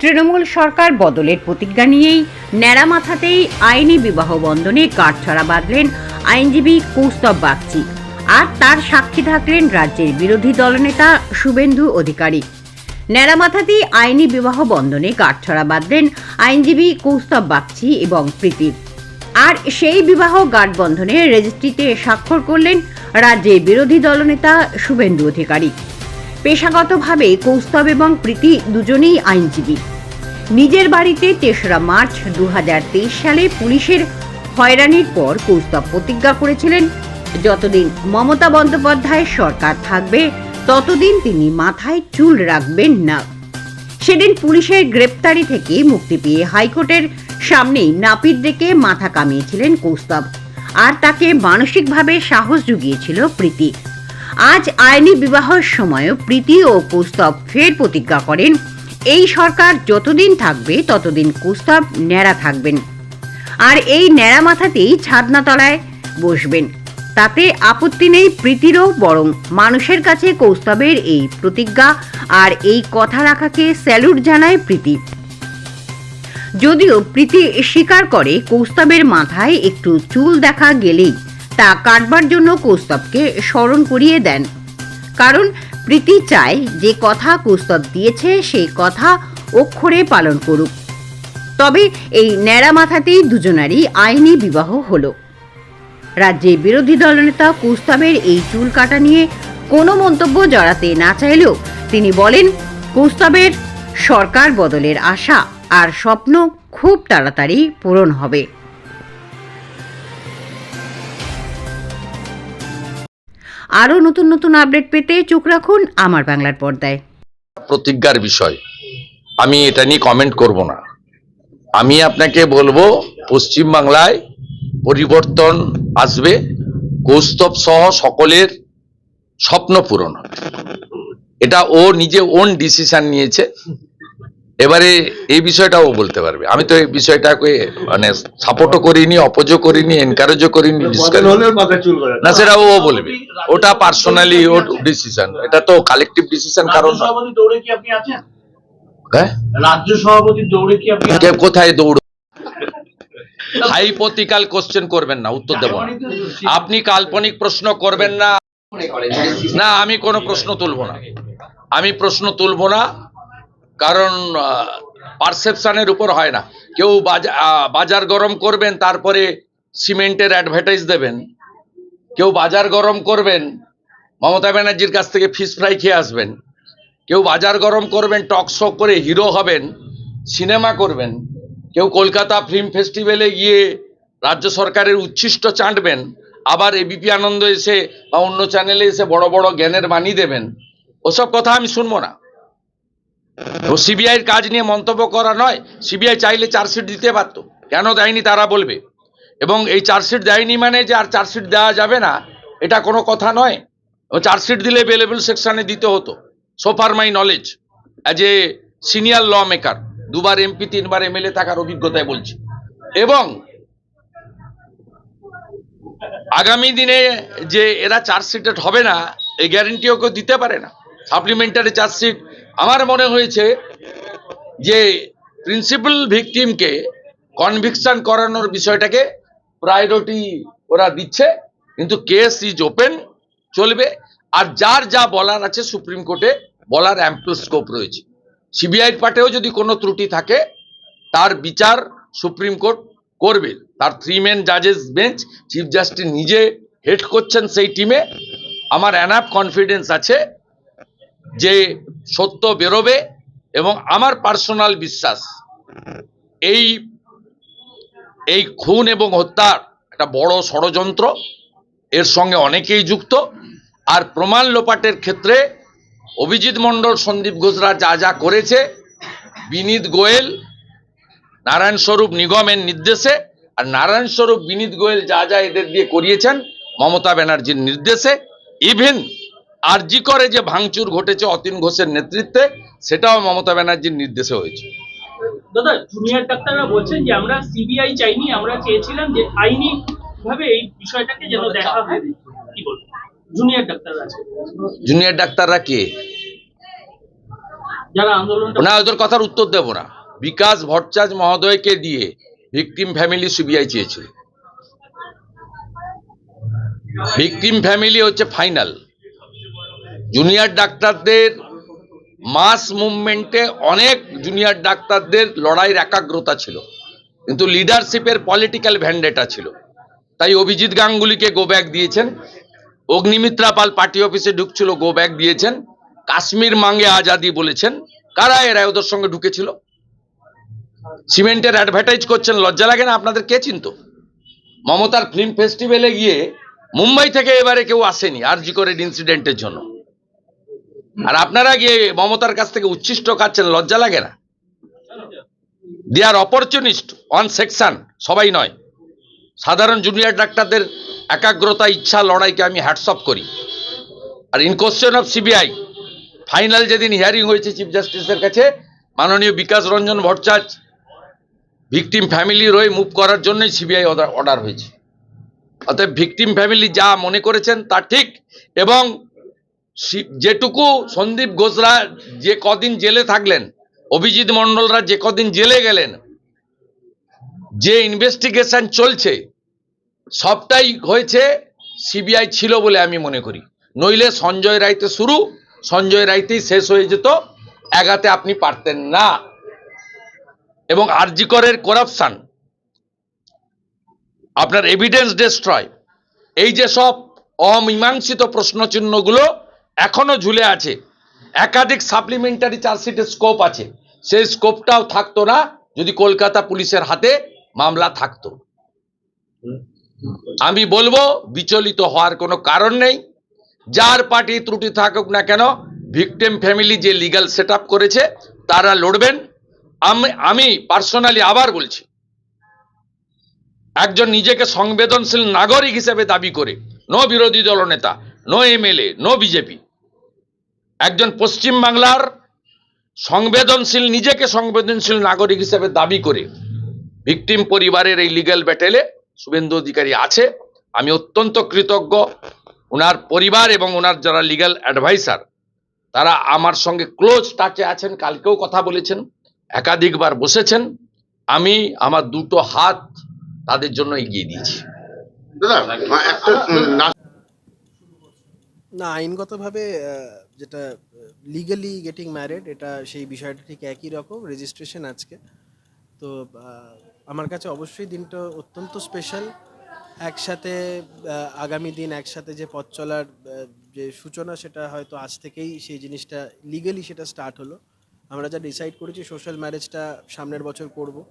তৃণমূল সরকার বদলের প্রতিজ্ঞা নিয়েই ন্যাড়া মাথাতেই আইনি বিবাহ বন্ধনে কাঠছড়া বাঁধলেন আইনজীবী কৌস্তব বাগচি। আর তার সাক্ষী থাকলেন রাজ্যের বিরোধী দলনেতা শুভেন্দু অধিকারী। ন্যাড়া মাথাতেই আইনি বিবাহ বন্ধনে কাঠছড়া বাঁধলেন আইনজীবী কৌস্তব বাগচি এবং প্রীতি। আর সেই বিবাহ গাঠবন্ধনে রেজিস্ট্রিতে স্বাক্ষর করলেন রাজ্যের বিরোধী দলনেতা শুভেন্দু অধিকারী। পেশাগতভাবে কৌস্তব এবং প্রীতি দুজনেই আইনজীবী। নিজের বাড়িতে তেসরা মার্চ দু হাজার তেইশ সালে পুলিশের হয়রানির পর কৌস্তব প্রতিজ্ঞা করেছিলেন। যতদিন মমতা বন্দ্যোপাধ্যায় সরকার থাকবে, ততদিন তিনি মাথায় চুল রাখবেন না। সেদিন পুলিশের গ্রেপ্তারি থেকে মুক্তি পেয়ে হাইকোর্টের সামনেই নাপিত ডেকে মাথা কামিয়েছিলেন কৌস্তব। আর তাকে মানসিকভাবে সাহস জুগিয়েছিল প্রীতি। আজ আইনি বিবাহের সময়ও প্রীতি ও কৌস্তব ফের প্রতিজ্ঞা করেন। এই সরকার যতদিন থাকবে, ততদিন কৌস্তব ন্যাড়া থাকবেন। আর এই ন্যাড়া মাথাতেই ছাদনাতলায় বসবেন। তাতে আপত্তি নেই প্রীতিরও, বরং মানুষের কাছে কৌস্তবের এই প্রতিজ্ঞা আর এই কথা রাখাকে স্যালুট জানায় প্রীতি। যদিও প্রীতি স্বীকার করে, কৌস্তবের মাথায় একটু চুল দেখা গেলেই তা কাটবার জন্য কৌস্তবকে স্মরণ করিয়ে দেন। কারণ প্রীতি চায় যে কথা কৌস্তব দিয়েছে সেই কথা অক্ষরে পালন করুক। তবে এই ন্যাড়া মাথাতেই দুজনারই আইনি বিবাহ হলো। রাজ্যের বিরোধী দলনেতা কৌস্তবের এই চুল কাটা নিয়ে কোনো মন্তব্য জড়াতে না চাইলেও তিনি বলেন, কৌস্তবের সরকার বদলের আশা আর স্বপ্ন খুব তাড়াতাড়ি পূরণ হবে। আরও নতুন নতুন আপডেট পেতে চোখ রাখুন আমার বাংলার পর্দায়। প্রতিজ্ঞার বিষয়। আমি এটা নিয়ে কমেন্ট করব না। আমি আপনাকে বলব পশ্চিম বাংলায় পরিবর্তন আসবে, কৌস্তব সহ সকলের স্বপ্ন পূরণ এটা ও নিজে ওন ডিসিশন নিয়েছে। এবারে এই বিষয়টা ও বলতে পারবে। আমি তো এই বিষয়টাকে মানে সাপোর্টও করিনি অপোজও করিনি এনকারেজও করিনি না সেটা ও বলবে। ওটা পার্সোনালি ও ডিসিশন এটা তো কালেকটিভ ডিসিশন কারণ হ্যাঁ? রাজ্য সভাপতি দৌড়ে কি আপনি কে কোথায় দৌড় হাইপোথিক্যাল কোশ্চেন করবেন না উত্তর দেব না আপনি কাল্পনিক প্রশ্ন করবেন না। না আমি কোনো প্রশ্ন তুলব না। আমি প্রশ্ন তুলব না। কারণ পারসেপশনের উপর হয় না। কেউ বাজা- বাজার গরম করবেন, তারপরে সিমেন্টের অ্যাডভার্টাইজ দেবেন। কেউ বাজার গরম করবেন, মমতা ব্যানার্জির কাছ থেকে ফিশ ফ্রাই খেয়ে আসবেন। কেউ বাজার গরম করবেন টক শো করে হিরো হবেন সিনেমা করবেন। কেউ কলকাতা ফিল্ম ফেস্টিভ্যালে গিয়ে রাজ্য সরকারের উচ্ছিষ্ট চাঁটবেন আবার এবিপি আনন্দ এসে বা অন্য চ্যানেলে এসে বড় বড় জ্ঞানের বাণী দেবেন। ওসব কথা আমি শুনব না। ও সিবিআইয়ের কাজ নিয়ে মন্তব্য করা নয়, সিবিআই চাইলে চার্জশিট দিতে পারতো। কেন দেয়নি তারা বলবে? এবং এই চার্জশিট দেয়নি মানে যে আর চার্জশিট দেওয়া যাবে না, এটা কোনো কথা নয়। ও চার্জশিট দিলে বেলেবল সেকশানে দিতে হতো। So far my knowledge as a senior lawmaker দুবার এমপি তিনবার এমএলএ থাকার অভিজ্ঞতায় বলছি। এবং আগামী দিনে যে এরা চার্জশিটেড হবে না এই গ্যারেন্টিও কেউ দিতে পারে না। সাপ্লিমেন্টারি চার্জশিট আমার মনে হয়েছে যে প্রিন্সিপাল ভিকটিমকে কনভিকশন করানোর বিষয়টাকে প্রায়োরিটি ওরা দিচ্ছে, কিন্তু কেস ইজ ওপেন চলবে। আর যার যা বলার আছে সুপ্রিম কোর্টে, বলার অ্যাম্পল স্কোপ রয়েছে। সিবিআইর পার্টেও যদি কোনো ত্রুটি থাকে, তার বিচার সুপ্রিম কোর্ট করবে। তার থ্রি মেন জাজেস বেঞ্চ চিফ জাস্টিস নিজে হেড করছেন সেই টিমে আমার অ্যানাপ কনফিডেন্স আছে যে সত্য বেরোবে এবং আমার পার্সোনাল বিশ্বাস, এই এই খুন এবং হত্যার একটা বড় ষড়যন্ত্র, এর সঙ্গে অনেকেই যুক্ত। আর প্রমাণ লোপাটের ক্ষেত্রে অভিজিৎ মণ্ডল, সন্দীপ ঘোষরা যা যা করেছে, বিনীত গোয়েল, নারায়ণ স্বরূপ নিগমের নির্দেশে, আর নারায়ণ স্বরূপ, বিনীত গোয়েল যা যা এদের দিয়ে করিয়েছেন, মমতা ব্যানার্জির নির্দেশে ইভেন আরজি করে যে ভাঙচুর ঘটেছে অতীন ঘোষের নেতৃত্বে সেটাও মমতা ব্যানার্জির নির্দেশে হয়েছে। দাদা জুনিয়র ডাক্তাররা বলছেন যে আমরা সিবিআই চাইনি আমরা চেয়েছিলাম যে আইনি ভাবে এই বিষয়টাকে যেন দেখা হয়। কি বলব? জুনিয়র ডাক্তাররা আছে জুনিয়র ডাক্তাররা কে? যারা আন্দোলনটা না ওদের কথার উত্তর দেব না। বিকাশ ভট্টাচার্য মহোদয়কে দিয়ে ভিকটিম ফ্যামিলি সিবিআই চেয়েছিল ভিকটিম ফ্যামিলি হচ্ছে ফাইনাল। জুনিয়র ডাক্তারদের মাস মুভমেন্টে অনেক জুনিয়র ডাক্তারদের লড়াইয়ের একাগ্রতা ছিল। কিন্তু লিডারশিপের পলিটিক্যাল ভ্যান্ডেটা ছিল। তাই অভিজিৎ গাঙ্গুলিকে গো ব্যাক দিয়েছেন। অগ্নিমিত্রা পাল পার্টি অফিসে ঢুকছিল গো ব্যাক দিয়েছেন। কাশ্মীর মাঙ্গে আজাদি বলেছেন। কারা এরা ওদের সঙ্গে ঢুকেছিল? সিমেন্টের অ্যাডভার্টাইজ করছেন, লজ্জা লাগে না আপনাদের? কে চিনতো? মমতার ফিল্ম ফেস্টিভ্যালে গিয়ে মুম্বাই থেকে এবারে কেউ আসেনি আরজি করে ইনসিডেন্টের জন্য। আর আপনারা গিয়ে মমতার কাছ থেকে উচ্ছিষ্ট খাচ্ছেন? লজ্জা লাগে না? They are opportunist one section সবাই নয়। সাধারণ জুনিয়র ডাক্তারদের একাগ্রতা, ইচ্ছা, লড়াইকে আমি হ্যাটসঅপ করি। আর in question of CBI final যেদিন হিয়ারিং হয়েছে চিফ জাস্টিসের কাছে, মাননীয় বিকাশ রঞ্জন ভট্টাচার্য ভিকটিম ফ্যামিলির হয়ে মুভ করার জন্যই সিবিআই অর্ডার হয়েছে। অতএব ভিকটিম ফ্যামিলি যা মনে করেছেন তা ঠিক এবং যেটুকু সন্দীপ ঘোষরা যে কদিন জেলে থাকলেন, অভিজিৎ মণ্ডলরা যে কদিন জেলে গেলেন, যে ইনভেস্টিগেশন চলছে, সবটাই হয়েছে সিবিআই ছিল বলে আমি মনে করি। নইলে সঞ্জয় রাইতে শুরু, সঞ্জয় রাইতেই শেষ হয়ে যেত, এগাতে আপনি পারতেন না। এবং আরজিকরের করাপশন আপনার এভিডেন্স ডেস্ট্রয় এই যে সব অমীমাংসিত প্রশ্নচিহ্নগুলো এখনও ঝুলে আছে। একাধিক সাপ্লিমেন্টারি চার্জশিটের স্কোপ আছে। সেই স্কোপটাও থাকতো না, যদি কলকাতা পুলিশের হাতে মামলা থাকতো। আমি বলব, বিচলিত হওয়ার কোনো কারণ নেই। যার পার্টি ত্রুটি থাকুক না কেন ভিকটিম ফ্যামিলি যে লিগ্যাল সেট করেছে, তারা লড়বেন। আমি আমি পার্সোনালি আবার বলছি, একজন নিজেকে সংবেদনশীল নাগরিক হিসেবে দাবি করে নো বিরোধী দলনেতা নো এমএলএ নো বিজেপি একজন পশ্চিম বাংলার সংবেদনশীল, নিজেকে সংবেদনশীল নাগরিক হিসেবে দাবি করে ভিকটিম পরিবারের এই লিগ্যাল ব্যাটেলে শুভেন্দু অধিকারী আছে। আমি অত্যন্ত কৃতজ্ঞ। ওনার পরিবার এবং ওনার যারা লিগ্যাল অ্যাডভাইসার তারা আমার সঙ্গে ক্লোজ টাচে আছেন, কালকেও কথা বলেছেন, একাধিকবার বসেছেন। আমি আমার দুটো হাত তাদের জন্য এগিয়ে দিয়েছি। দাদা না- আইনগতভাবে যেটা লিগালি গেটিং ম্যারিড এটা সেই বিষয়টা ঠিক একই রকম রেজিস্ট্রেশন আজকে। তো আমার কাছে অবশ্যই দিনটা অত্যন্ত স্পেশাল একসাথে আগামী দিন একসাথে যে পথ চলার যে সূচনা, সেটা হয়তো আজ থেকেই সেই জিনিসটা লিগালি সেটা স্টার্ট হলো। আমরা যা ডিসাইড করেছি সোশ্যাল ম্যারেজটা সামনের বছর করব।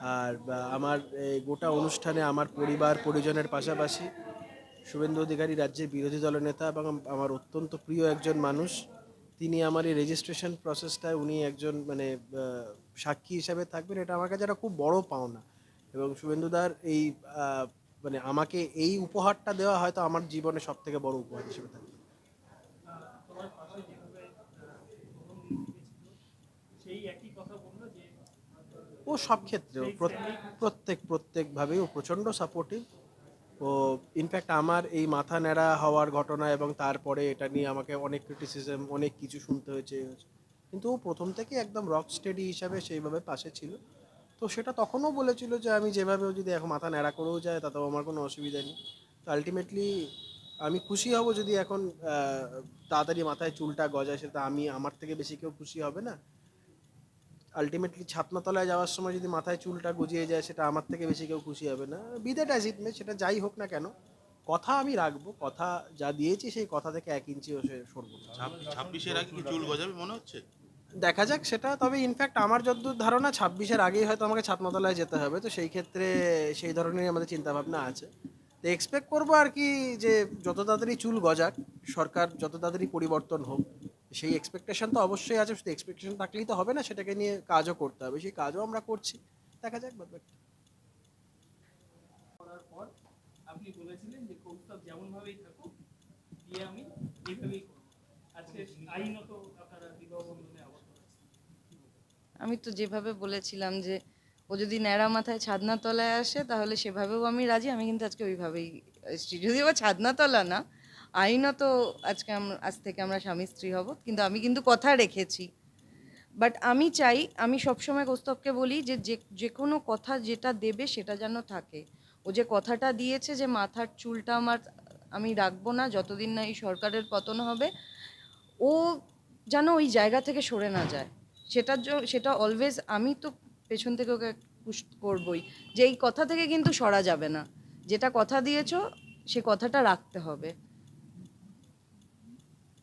আর আমার গোটা অনুষ্ঠানে আমার পরিবার, পরিজনের পাশাপাশি শুভেন্দু অধিকারী রাজ্যের বিরোধী দলনেতা এবং আমার অত্যন্ত প্রিয় একজন মানুষ। তিনি আমার এই রেজিস্ট্রেশন প্রসেসটায় উনি একজন মানে সাক্ষী হিসাবে থাকবেন। এটা আমার কাছে একটা খুব বড় পাওনা। এবং শুভেন্দুদার এই মানে আমাকে এই উপহারটা দেওয়া হয়তো আমার জীবনে সব থেকে বড় উপহার হিসেবে থাকবে। ও সব ক্ষেত্রে প্রত্যেক প্রত্যেকভাবেই ও প্রচণ্ড সাপোর্টিভ ও ইনফ্যাক্ট আমার এই মাথা ন্যাড়া হওয়ার ঘটনা এবং তারপরে এটা নিয়ে আমাকে অনেক ক্রিটিসিজম অনেক কিছু শুনতে হয়েছে। কিন্তু ও প্রথম থেকে একদম রক স্টেডি হিসাবে সেইভাবে পাশে ছিল। তো সেটা তখনও বলেছিল যে, আমি যেভাবেও যদি এখন মাথা ন্যাড়া করেও যায়, তাতেও আমার কোনো অসুবিধা নেই। তো আলটিমেটলি আমি খুশি হব যদি এখন তাড়াতাড়ি মাথায় চুলটা গজায় সেটা আমি, আমার থেকে বেশি কেউ খুশি হবে না। আলটিমেটলি ছাতনাতলায় যাওয়ার সময় যদি মাথায় চুলটা গজিয়ে যায় সেটা আমার থেকে বেশি কেউ খুশি হবে না। বিদেট অ্যাজ ইট মে সেটা যাই হোক না কেন কথা আমি রাখব কথা যা দিয়েছি সেই কথা থেকে এক ইঞ্চিও সে সরবো ছাব্বিশের আগে চুল গজাবে মনে হচ্ছে? দেখা যাক সেটা তবে ইনফ্যাক্ট আমার যতদূর ধারণা ছাব্বিশের আগেই হয়তো আমাকে ছাতনাতলায় যেতে হবে তো সেই ক্ষেত্রে সেই ধরনেরই আমাদের চিন্তাভাবনা আছে। তো এক্সপেক্ট করব আর কি যে যত তাড়াতাড়ি চুল গজাক সরকার যত তাড়াতাড়ি পরিবর্তন হোক সেই এক্সপেকটেশন তো অবশ্যই আছে শুধু এক্সপেকটেশন থাকলেই তো হবে না সেটাকে নিয়ে কাজও করতে হবে সেই কাজও আমরা করছি। দেখা যাক বাদ বাকি। করার পর আপনি বলেছিলেন যে কৌস্তব যেমন ভাবেই থাকুক দিয়ে আমি এইভাবেই করব। আজকে আইনত আপনারা বিবাহ বন্ধনে আবদ্ধ আমি তো যেভাবে বলেছিলাম যে ও যদি ন্যাড়া মাথায় ছাদনা তলায় আসে তাহলে সেভাবেও আমি রাজি আমি কিন্তু আজকে ওইভাবেই এসেছি যদিও বা ছাদনা তলা না। আইনত আজকে আজ থেকে আমরা স্বামী স্ত্রী হব, কিন্তু আমি কিন্তু কথা রেখেছি। বাট আমি চাই, আমি সবসময় কৌস্তবকে বলি যে যে যে কোনো কথা যেটা দেবে সেটা যেন থাকে। ও যে কথাটা দিয়েছে যে মাথার চুলটা আমার, আমি রাখব না যতদিন না এই সরকারের পতন হবে, ও যেন ওই জায়গা থেকে সরে না যায়। সেটার জন্য সেটা অলওয়েজ আমি তো পেছন থেকে ওকে পুশ করবই যে এই কথা থেকে কিন্তু সরা যাবে না। যেটা কথা দিয়েছ সে কথাটা রাখতে হবে।